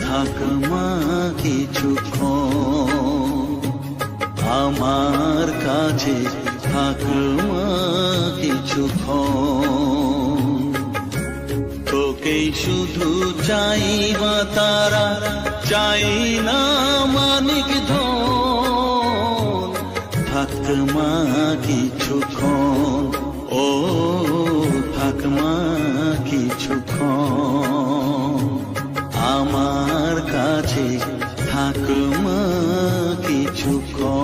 থাকমা কিছুক্ষণ। আমার কাছে থাকমা কিছুক্ষণ। তোকেই শুধু চাইবা তারা, চাই না মানিক ধন। থাকমা কিছুক্ষণ, ও থাকমা কিছুক্ষণ। থাকমা কিছুক্ষণ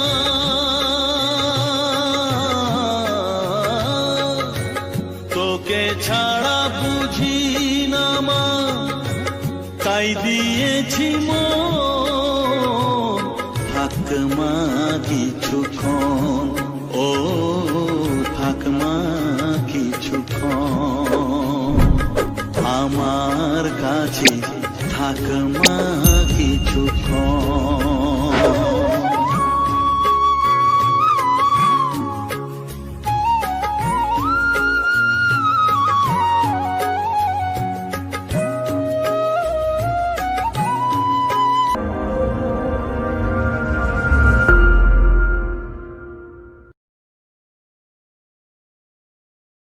তাই দিয়েছি মন। ও থাকমা কিছুক্ষণ আমার কাছে থাকমা